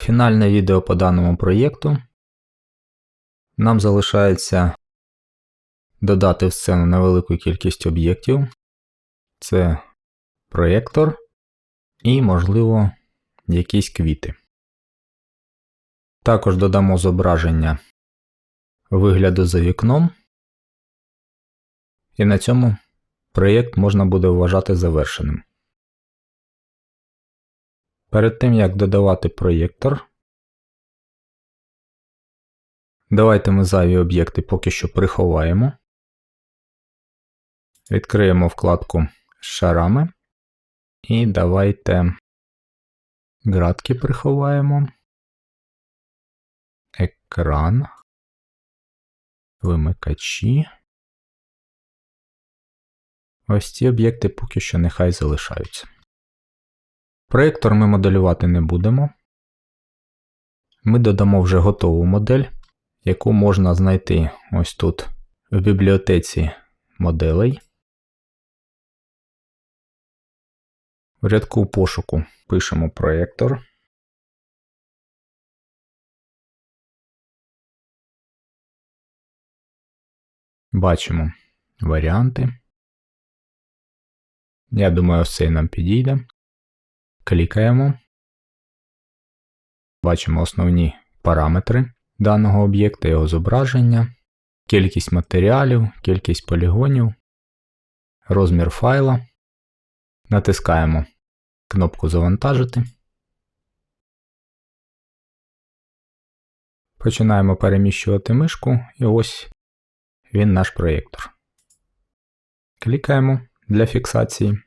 Фінальне відео по даному проєкту. Нам залишається додати в сцену невелику кількість об'єктів. Це проєктор і, можливо, якісь квіти. Також додамо зображення вигляду за вікном. І на цьому проєкт можна буде вважати завершеним. Перед тим як додавати проєктор, давайте ми зайві об'єкти поки що приховаємо. Відкриємо вкладку з шарами. І давайте градки приховаємо. Екран. Вимикачі. Ось ці об'єкти поки що нехай залишаються. Проєктор ми моделювати не будемо. Ми додамо вже готову модель, яку можна знайти ось тут в бібліотеці моделей. В рядку пошуку пишемо проєктор. Бачимо варіанти. Я думаю, цей нам підійде. Клікаємо. Бачимо основні параметри даного об'єкта, його зображення, кількість матеріалів, кількість полігонів, розмір файла. Натискаємо кнопку Завантажити. Починаємо переміщувати мишку, і ось він наш проєктор. Клікаємо для фіксації.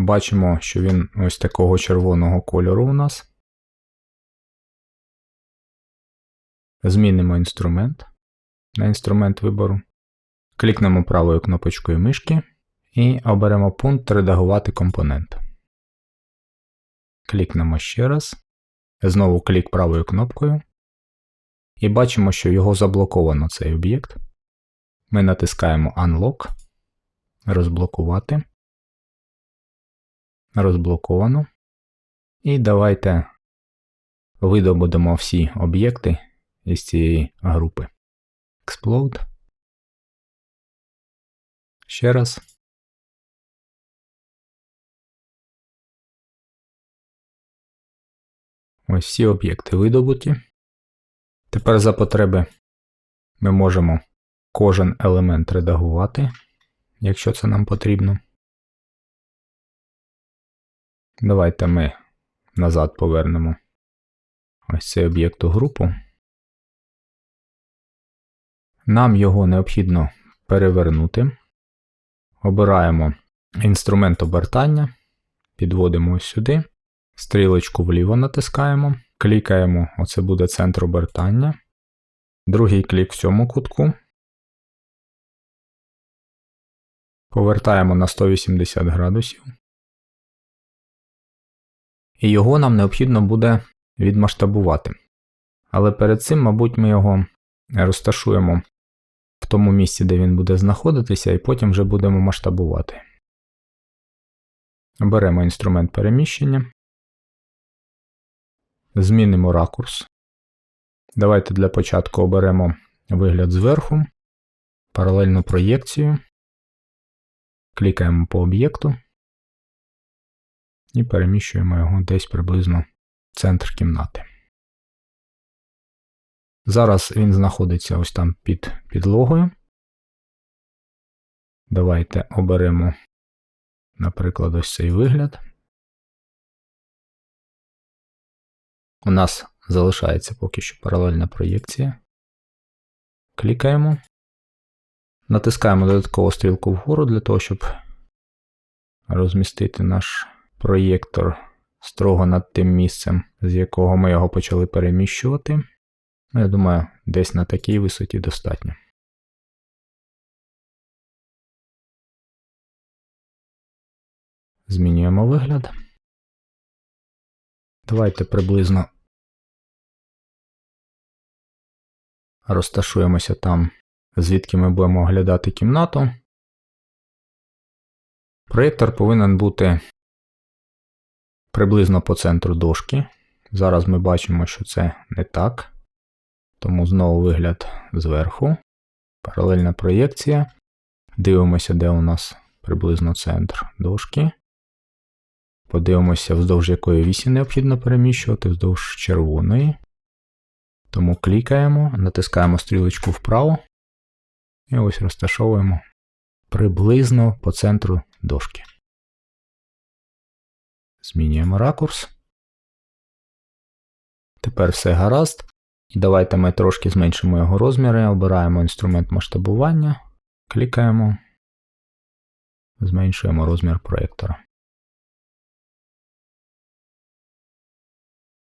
Бачимо, що він ось такого червоного кольору у нас. Змінимо інструмент на інструмент вибору. Клікнемо правою кнопочкою мишки і оберемо пункт Редагувати компонент. Клікнемо ще раз. Знову клік правою кнопкою. І бачимо, що його заблоковано цей об'єкт. Ми натискаємо Unlock, розблокувати. Розблоковано. І давайте видобудемо всі об'єкти із цієї групи. Explode. Ще раз. Ось всі об'єкти видобуті. Тепер за потреби ми можемо кожен елемент редагувати, якщо це нам потрібно. Давайте ми назад повернемо ось цей об'єкт у групу. Нам його необхідно перевернути. Обираємо інструмент обертання, підводимо ось сюди, стрілочку вліво натискаємо, клікаємо, оце буде центр обертання. Другий клік в цьому кутку. Повертаємо на 180 градусів. І його нам необхідно буде відмасштабувати. Але перед цим, мабуть, ми його розташуємо в тому місці, де він буде знаходитися, і потім вже будемо масштабувати. Беремо інструмент переміщення. Змінимо ракурс. Давайте для початку оберемо вигляд зверху, паралельну проєкцію. Клікаємо по об'єкту і переміщуємо його десь приблизно в центр кімнати. Зараз він знаходиться ось там під підлогою. Давайте оберемо, наприклад, ось цей вигляд. У нас залишається поки що паралельна проєкція. Клікаємо. Натискаємо додаткову стрілку вгору для того, щоб розмістити наш проєктор строго над тим місцем, з якого ми його почали переміщувати. Ну, я думаю, десь на такій висоті достатньо. Змінюємо вигляд. Давайте приблизно розташуємося там, звідки ми будемо оглядати кімнату. Проєктор повинен бути приблизно по центру дошки. Зараз ми бачимо, що це не так. Тому знову вигляд зверху. Паралельна проєкція. Дивимося, де у нас приблизно центр дошки. Подивимося, вздовж якої вісі необхідно переміщувати, вздовж червоної. Тому клікаємо, натискаємо стрілочку вправо. І ось розташовуємо приблизно по центру дошки. Змінюємо ракурс. Тепер все гаразд. І давайте ми трошки зменшимо його розміри, обираємо інструмент масштабування, клікаємо, зменшуємо розмір проєктора.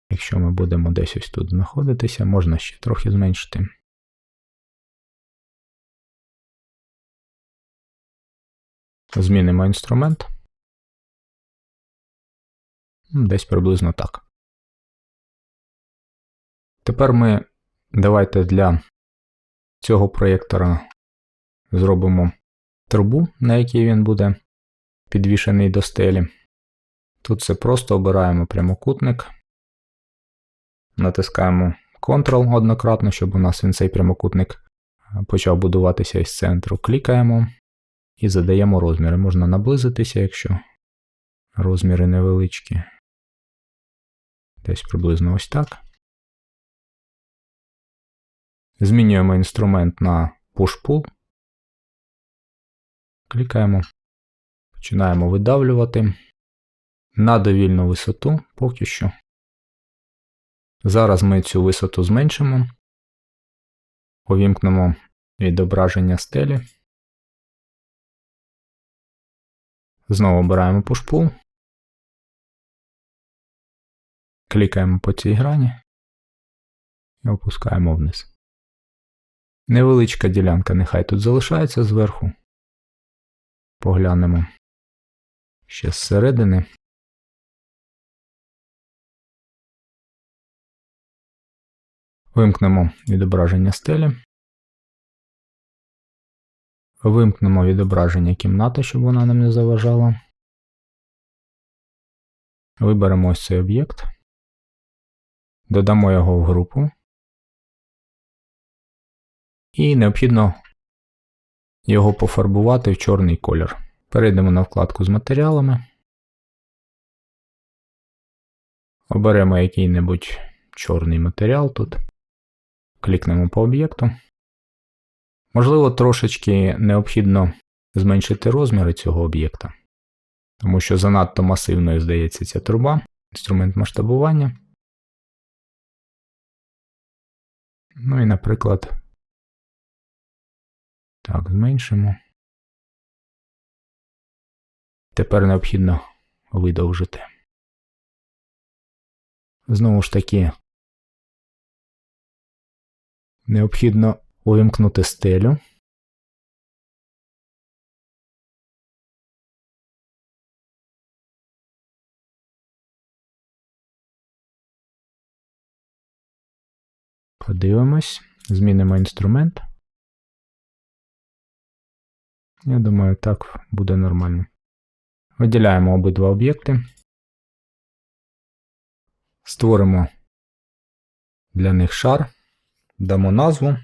Якщо ми будемо десь ось тут знаходитися, можна ще трохи зменшити. Змінимо інструмент. Десь приблизно так. Тепер ми давайте для цього проєктора зробимо трубу, на якій він буде підвішений до стелі. Тут все просто обираємо прямокутник, натискаємо Ctrl однократно, щоб у нас він цей прямокутник почав будуватися із центру. Клікаємо і задаємо розміри. Можна наблизитися, якщо розміри невеличкі. Десь приблизно ось так. Змінюємо інструмент на Push-Pull. Клікаємо. Починаємо видавлювати на довільну висоту поки що. Зараз ми цю висоту зменшимо, увімкнемо відображення стелі. Знову обираємо Push-Pull. Клікаємо по цій грані і опускаємо вниз. Невеличка ділянка нехай тут залишається зверху. Поглянемо ще зсередини. Вимкнемо відображення стелі. Вимкнемо відображення кімнати, щоб вона нам не заважала. Виберемо ось цей об'єкт. Додамо його в групу. І необхідно його пофарбувати в чорний колір. Перейдемо на вкладку з матеріалами. Оберемо який-небудь чорний матеріал тут. Клікнемо по об'єкту. Можливо, трошечки необхідно зменшити розміри цього об'єкта, тому що занадто масивною здається ця труба, інструмент масштабування. Ну і, наприклад, так, зменшимо. Тепер необхідно видовжити. Знову ж таки, необхідно увімкнути стелю. Подивимось, змінимо інструмент. Я думаю, так буде нормально. Виділяємо обидва об'єкти. Створимо для них шар, дамо назву.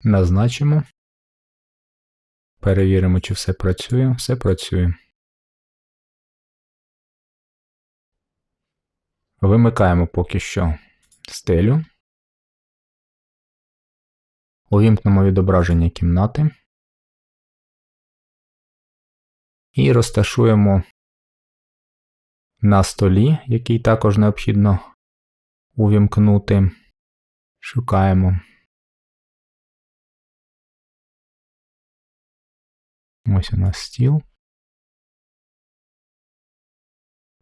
Назначимо. Перевіримо, чи все працює. Все працює. Вимикаємо поки що стелю. Увімкнемо відображення кімнати. І розташуємо на столі, який також необхідно увімкнути. Шукаємо. Ось у нас стіл.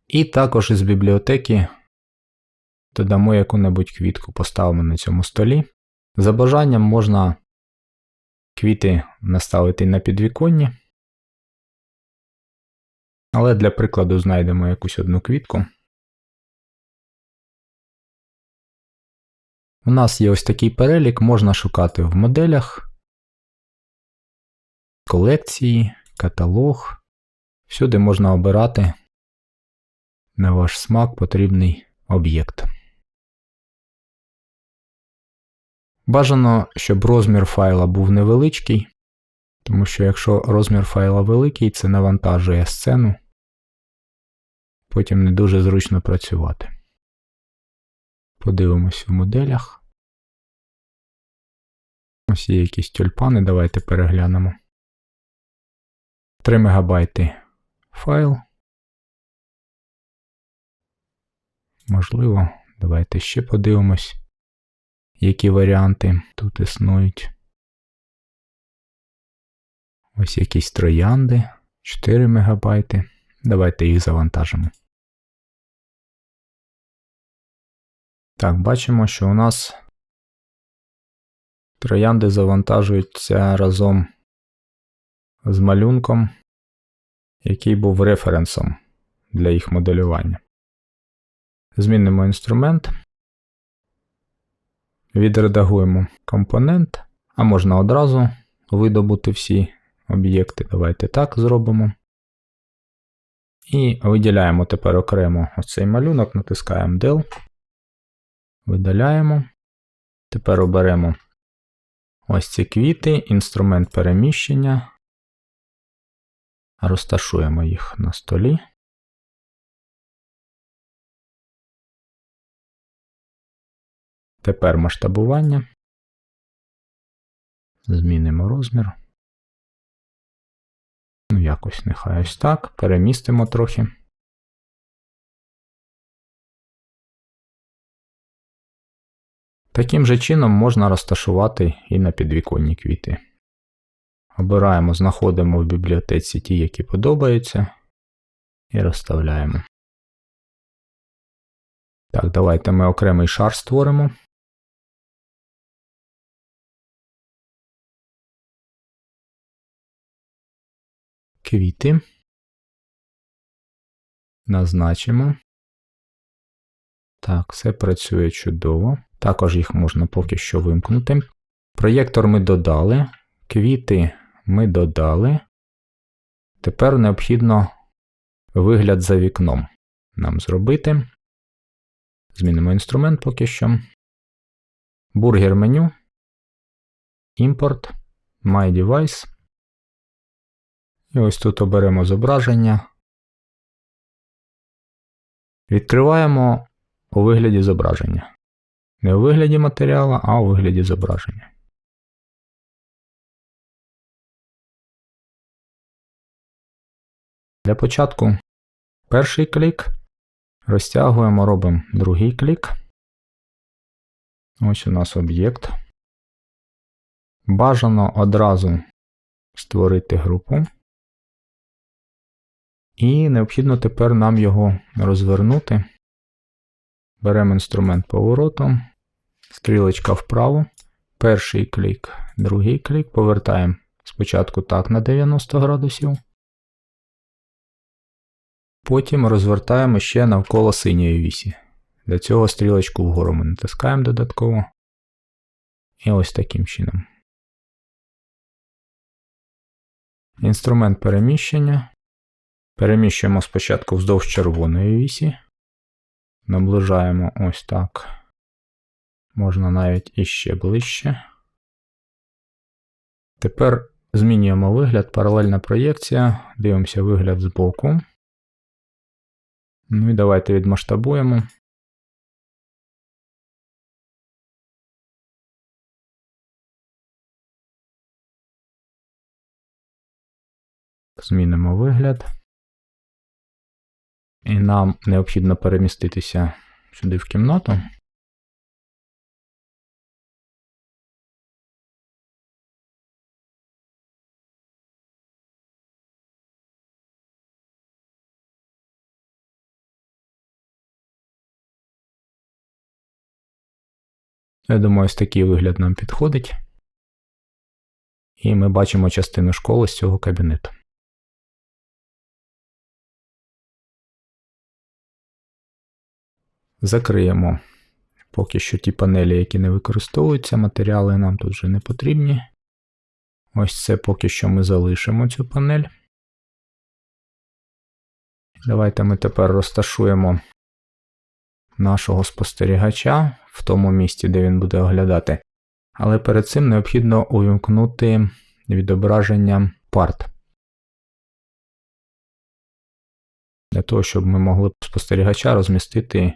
І також із бібліотеки додамо яку-небудь квітку, поставимо на цьому столі. За бажанням можна квіти наставити на підвіконні. Але для прикладу знайдемо якусь одну квітку. У нас є ось такий перелік, можна шукати в моделях. колекції, каталог. Всюди можна обирати на ваш смак потрібний об'єкт. Бажано, щоб розмір файла був невеличкий, тому що якщо розмір файла великий, це навантажує сцену, потім не дуже зручно працювати. Подивимось в моделях. Ось є якісь тюльпани, давайте переглянемо. 3 МБ файл. Можливо, давайте ще подивимось, які варіанти тут існують. Ось якісь троянди, 4 МБ. Давайте їх завантажимо. Так, бачимо, що у нас троянди завантажуються разом з малюнком, який був референсом для їх моделювання. Змінимо інструмент, відредагуємо компонент, а можна одразу видобути всі об'єкти. Давайте так зробимо. І виділяємо тепер окремо оцей малюнок, натискаємо Del, видаляємо. Тепер оберемо ось ці квіти, інструмент переміщення. Розташуємо їх на столі. Тепер масштабування. Змінимо розмір. Ну, якось нехай ось так. Перемістимо трохи. Таким же чином можна розташувати і на підвіконні квіти. Обираємо, знаходимо в бібліотеці ті, які подобаються, і розставляємо. Так, давайте ми окремий шар створимо. Квіти. Назначимо. Так, все працює чудово. Також їх можна поки що вимкнути. Проєктор ми додали. Квіти ми додали. Тепер необхідно вигляд за вікном нам зробити. Змінимо інструмент поки що. Бургер меню. Імпорт. My Device. І ось тут оберемо зображення. Відкриваємо у вигляді зображення. Не у вигляді матеріалу, а у вигляді зображення. Для початку перший клік. Розтягуємо, робимо другий клік. Ось у нас об'єкт. Бажано одразу створити групу. І необхідно тепер нам його розвернути. Беремо інструмент повороту, стрілочка вправо, перший клік, другий клік, повертаємо спочатку так на 90 градусів. Потім розвертаємо ще навколо синьої вісі. Для цього стрілочку вгору ми натискаємо додатково. І ось таким чином. Інструмент переміщення. Переміщуємо спочатку вздовж червоної вісі. Наближаємо ось так. Можна навіть іще ближче. Тепер змінюємо вигляд, паралельна проєкція. Дивимося вигляд збоку. Ну і давайте відмасштабуємо. Змінимо вигляд. І нам необхідно переміститися сюди в кімнату. Я думаю, ось такий вигляд нам підходить. І ми бачимо частину школи з цього кабінету. Закриємо поки що ті панелі, які не використовуються, матеріали нам тут вже не потрібні. Ось це поки що ми залишимо цю панель. Давайте ми тепер розташуємо нашого спостерігача в тому місці, де він буде оглядати. Але перед цим необхідно увімкнути відображення парт. Для того, щоб ми могли спостерігача розмістити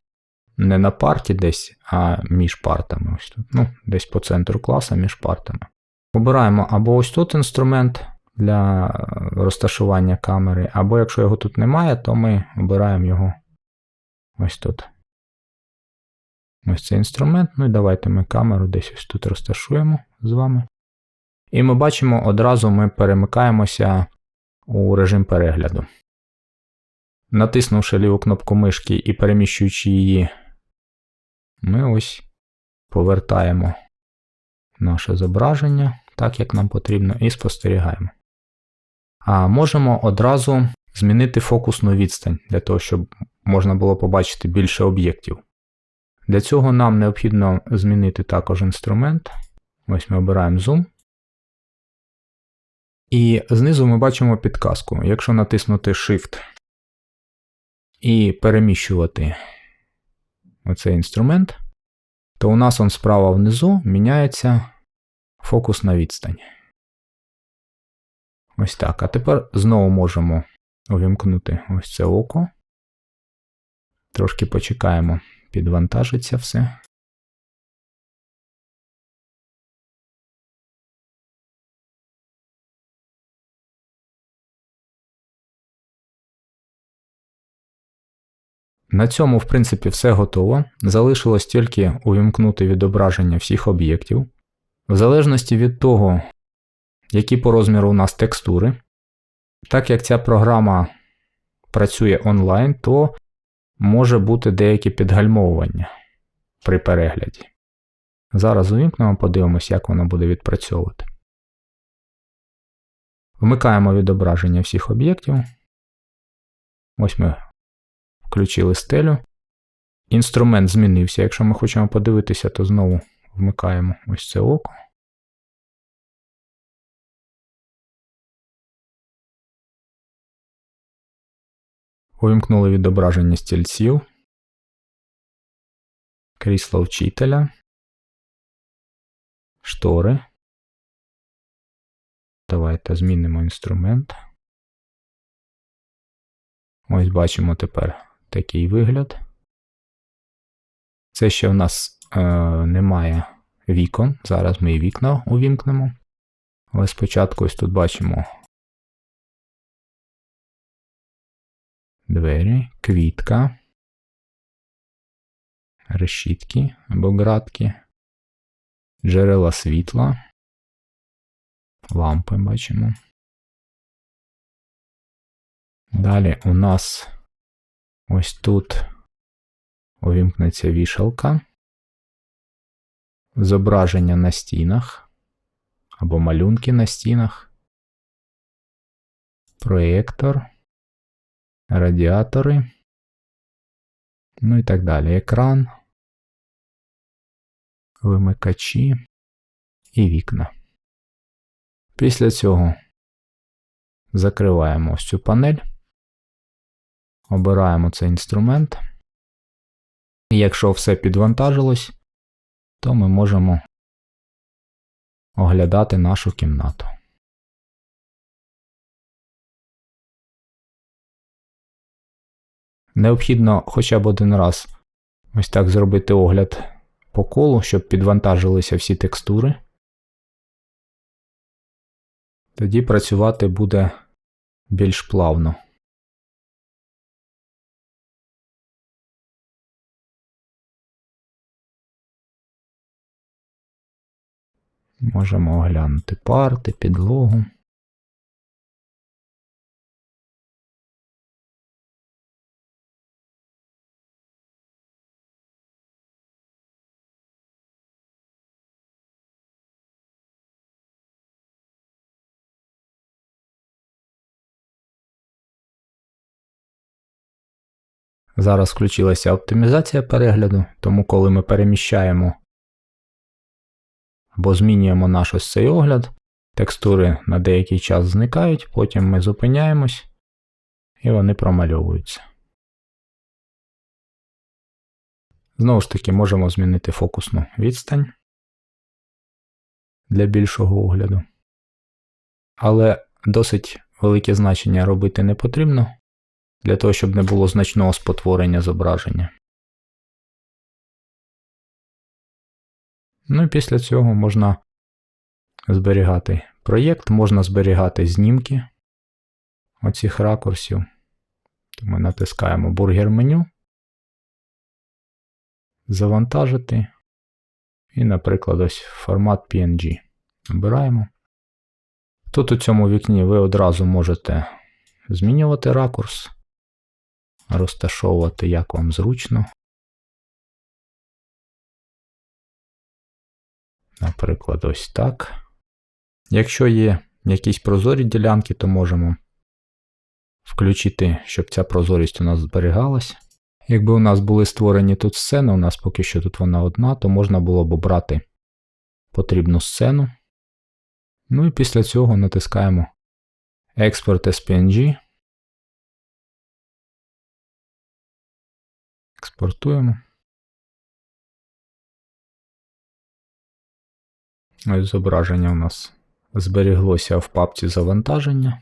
не на парті десь, а між партами. Ось тут. Ну, десь по центру класа між партами. Обираємо або ось тут інструмент для розташування камери, або якщо його тут немає, то ми обираємо його ось тут. Ось цей інструмент. Ну і давайте ми камеру десь ось тут розташуємо з вами. І ми бачимо, одразу ми перемикаємося у режим перегляду. Натиснувши ліву кнопку мишки і переміщуючи її, ми ось повертаємо наше зображення так, як нам потрібно, і спостерігаємо. А можемо одразу змінити фокусну відстань для того, щоб можна було побачити більше об'єктів. Для цього нам необхідно змінити також інструмент. Ось ми обираємо Zoom. І знизу ми бачимо підказку. Якщо натиснути Shift і переміщувати оцей інструмент, то у нас он справа внизу міняється фокус на відстань. Ось так. А тепер знову можемо увімкнути ось це око. Трошки почекаємо, підвантажиться все. На цьому, в принципі, все готово. Залишилось тільки увімкнути відображення всіх об'єктів. В залежності від того, які по розміру у нас текстури, так як ця програма працює онлайн, то може бути деякі підгальмовування при перегляді. Зараз увімкнемо, подивимося, як воно буде відпрацьовувати. Вмикаємо відображення всіх об'єктів. Ось ми включили стелю. Інструмент змінився. Якщо ми хочемо подивитися, то знову вмикаємо ось це око. Увімкнули відображення стільців, крісло вчителя, штори. Давайте змінимо інструмент. Ось бачимо тепер такий вигляд. Це ще в нас е, немає вікон. Зараз ми і вікна увімкнемо. Але спочатку ось тут бачимо двері, квітка, решітки або градки, джерела світла, лампи бачимо. Далі у нас ось тут увімкнеться вішалка, зображення на стінах або малюнки на стінах, проєктор, радіатори, ну і так далі. Екран, вимикачі і вікна. Після цього закриваємо ось цю панель, обираємо цей інструмент. І якщо все підвантажилось, то ми можемо оглядати нашу кімнату. Необхідно хоча б один раз ось так зробити огляд по колу, щоб підвантажилися всі текстури. Тоді працювати буде більш плавно. Можемо оглянути парти, підлогу. Зараз включилася оптимізація перегляду, тому коли ми переміщаємо або змінюємо наш ось цей огляд, Текстури на деякий час зникають, потім ми зупиняємось і вони промальовуються. Знову ж таки, можемо змінити фокусну відстань для більшого огляду. Але досить велике значення робити не потрібно для того, щоб не було значного спотворення зображення. Ну і після цього можна зберігати проєкт, можна зберігати знімки оцих ракурсів. То ми натискаємо бургер меню, завантажити. І, наприклад, ось формат PNG. Обираємо. Тут у цьому вікні ви одразу можете змінювати ракурс, розташовувати як вам зручно. Наприклад, ось так. Якщо є якісь прозорі ділянки, то можемо включити, щоб ця прозорість у нас зберігалась. Якби у нас були створені тут сцени, у нас поки що тут вона одна, то можна було б обрати потрібну сцену. Ну і після цього натискаємо Export as PNG. Експортуємо. Ось зображення у нас зберіглося в папці завантаження.